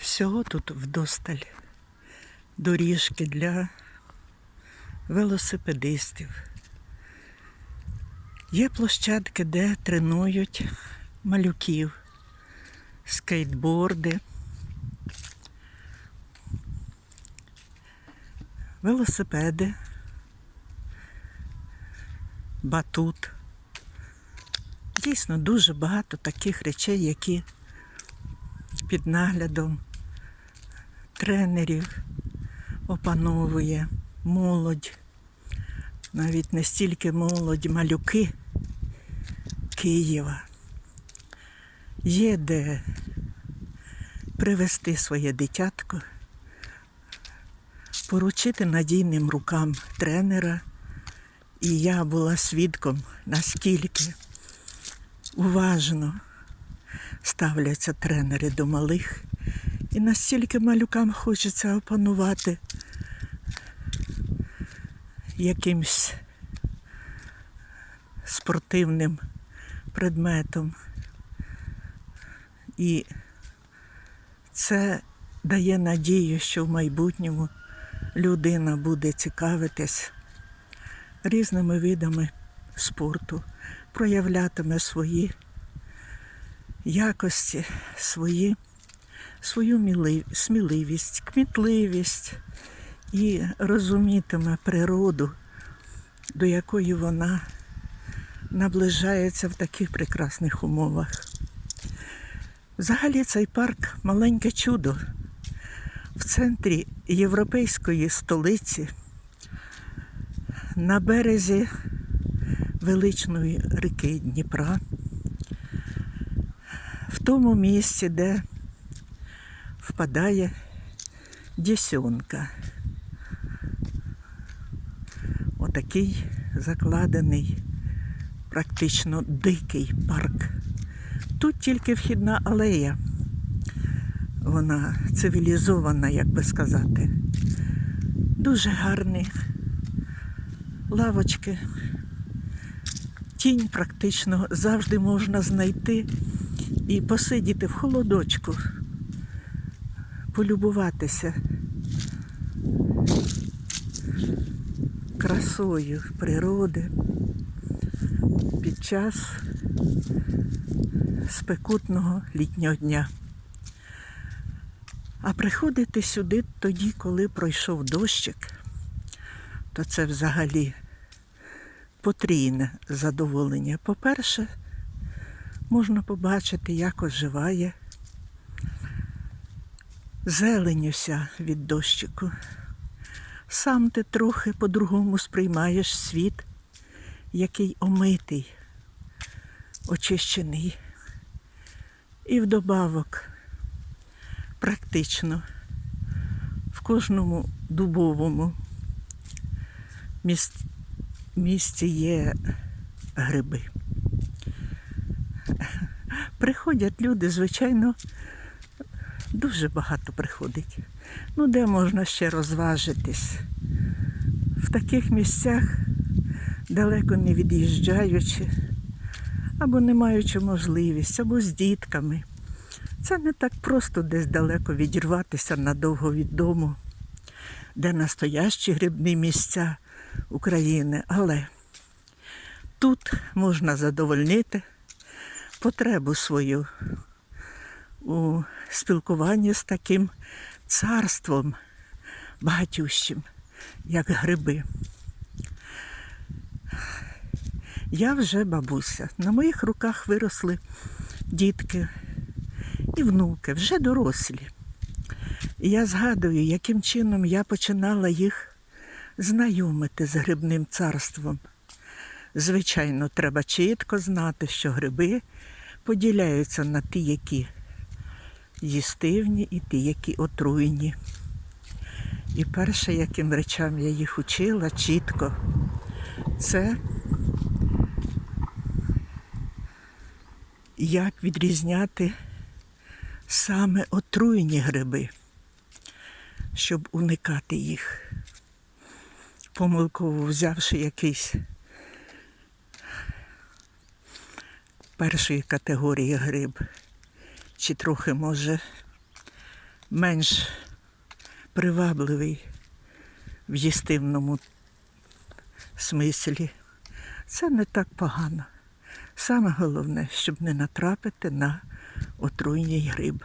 Всього тут вдосталь. Доріжки для велосипедистів. Є площадки, де тренують малюків, скейтборди, велосипеди, батут. Дійсно, дуже багато таких речей, які під наглядом тренерів опановує молодь, навіть не стільки молодь, малюки Києва. Є де привести своє дитятко, поручити надійним рукам тренера. І я була свідком, наскільки уважно ставляться тренери до малих. І настільки малюкам хочеться опанувати якимсь спортивним предметом. І це дає надію, що в майбутньому людина буде цікавитись різними видами спорту, проявлятиме свої якості, свої, свою сміливість, кмітливість і розумітиме природу, до якої вона наближається в таких прекрасних умовах. Взагалі цей парк маленьке чудо. В центрі європейської столиці на березі величної ріки Дніпра, в тому місці, де впадає Дєсьонка. Отакий закладений, практично дикий парк. Тут тільки вхідна алея. Вона цивілізована, як би сказати. Дуже гарні лавочки. Тінь практично завжди можна знайти і посидіти в холодочку, полюбуватися красою природи під час спекутного літнього дня. А приходити сюди тоді, коли пройшов дощик, то це взагалі потрійне задоволення. По-перше, можна побачити, як оживає зелень уся від дощику. Сам ти трохи по-другому сприймаєш світ, який омитий, очищений. І вдобавок практично в кожному дубовому міс- місці є гриби. Приходять люди, звичайно, дуже багато приходить. Ну, де можна ще розважитись? В таких місцях, далеко не від'їжджаючи, або не маючи можливість, або з дітками. Це не так просто десь далеко відірватися надовго від дому, де настоящі грибні місця України, але тут можна задовольнити потребу свою у спілкуванні з таким царством багатющим, як гриби. Я вже бабуся. На моїх руках виросли дітки і внуки, вже дорослі. І я згадую, яким чином я починала їх знайомити з грибним царством. Звичайно, треба чітко знати, що гриби поділяються на ті, які їстивні, і ті, які отруйні. І перше, яким речам я їх учила чітко, це як відрізняти саме отруйні гриби, щоб уникати їх, помилково взявши якийсь першої категорії гриб, чи трохи може менш привабливий в їстивному смислі. Це не так погано. Саме головне, щоб не натрапити на отруйний гриб.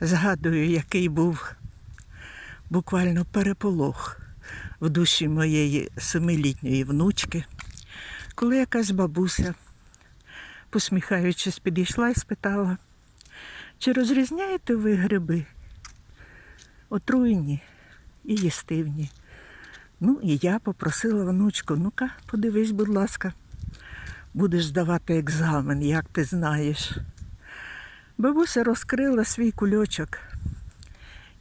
Згадую, який був буквально переполох в душі моєї семилітньої внучки, коли якась бабуся, посміхаючись, підійшла і спитала, чи розрізняєте ви гриби? Отруйні і їстивні. Ну, і я попросила внучку, ну-ка, подивись, будь ласка, будеш здавати екзамен, як ти знаєш. Бабуся розкрила свій кульочок,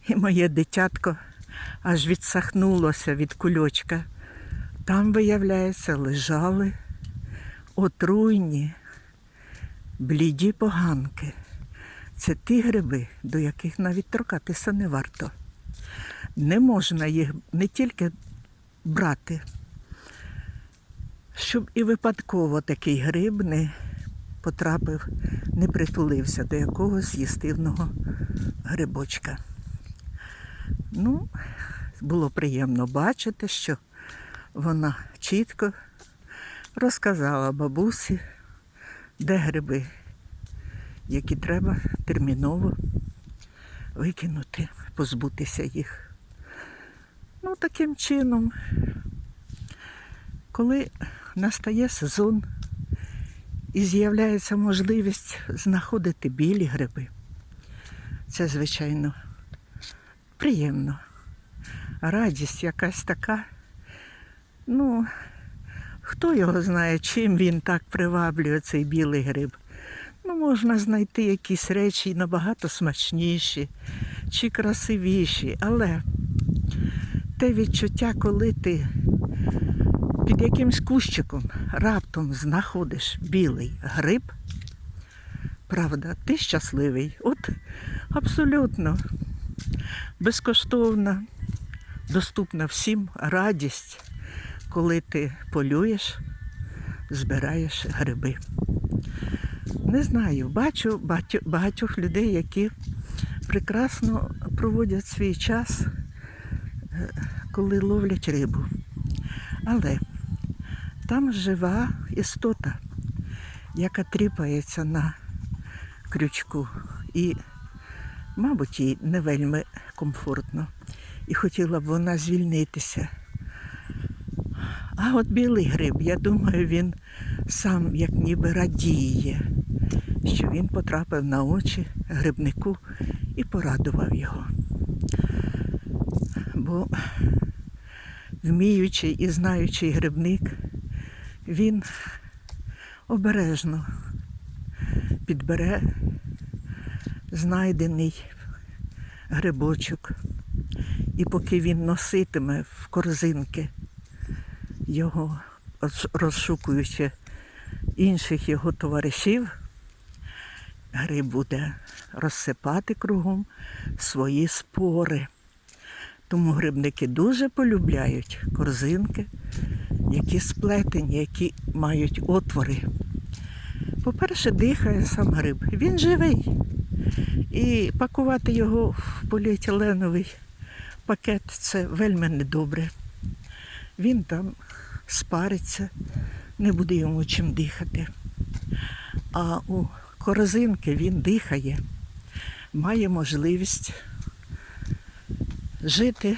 і моє дитятко аж відсахнулося від кульочка. Там, виявляється, лежали отруйні, бліді поганки. Це ті гриби, до яких навіть торкатися не варто. Не можна їх не тільки брати, щоб і випадково такий гриб не потрапив, не притулився до якогось їстивного грибочка. Ну, було приємно бачити, що вона чітко розказала бабусі, де гриби, які треба терміново викинути, позбутися їх. Ну, таким чином, коли настає сезон і з'являється можливість знаходити білі гриби, це, звичайно, приємно. Радість якась така. Ну, хто його знає, чим він так приваблює цей білий гриб. Ну, можна знайти якісь речі набагато смачніші чи красивіші, але те відчуття, коли ти під якимсь кущиком раптом знаходиш білий гриб, правда, ти щасливий. От абсолютно безкоштовна, доступна всім радість, коли ти полюєш, збираєш гриби. Не знаю, бачу багатьох, людей, які прекрасно проводять свій час, е, коли ловлять рибу. Але там жива істота, яка тріпається на крючку. І, мабуть, їй не вельми комфортно. І хотіла б вона звільнитися. А от білий гриб, я думаю, він сам як ніби радіє, що він потрапив на очі грибнику і порадував його. Бо вміючий і знаючий грибник, він обережно підбере знайдений грибочок. І поки він носитиме в корзинки його, розшукуючи інших його товаришів, гриб буде розсипати кругом свої спори. Тому грибники дуже полюбляють корзинки, які сплетені, які мають отвори. По-перше, дихає сам гриб. Він живий. І пакувати його в поліетиленовий пакет це вельми недобре. Він там спариться, не буде йому чим дихати. А у корзинки він дихає, має можливість жити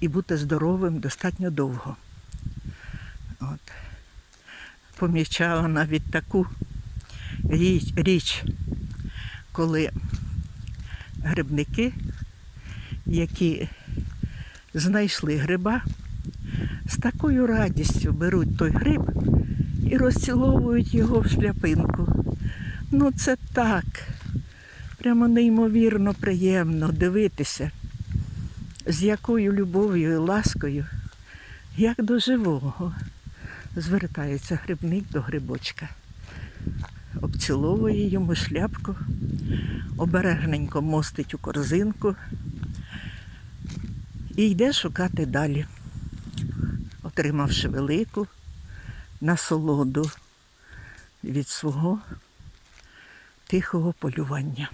і бути здоровим достатньо довго. От. Помічала навіть таку річ, річ, коли грибники, які знайшли гриба, з такою радістю беруть той гриб і розціловують його в шляпинку. Ну це так. Прямо неймовірно приємно дивитися, з якою любов'ю і ласкою, як до живого, звертається грибник до грибочка, обціловує йому шляпку, обережненько мостить у корзинку і йде шукати далі, отримавши велику насолоду від свого тихого полювання.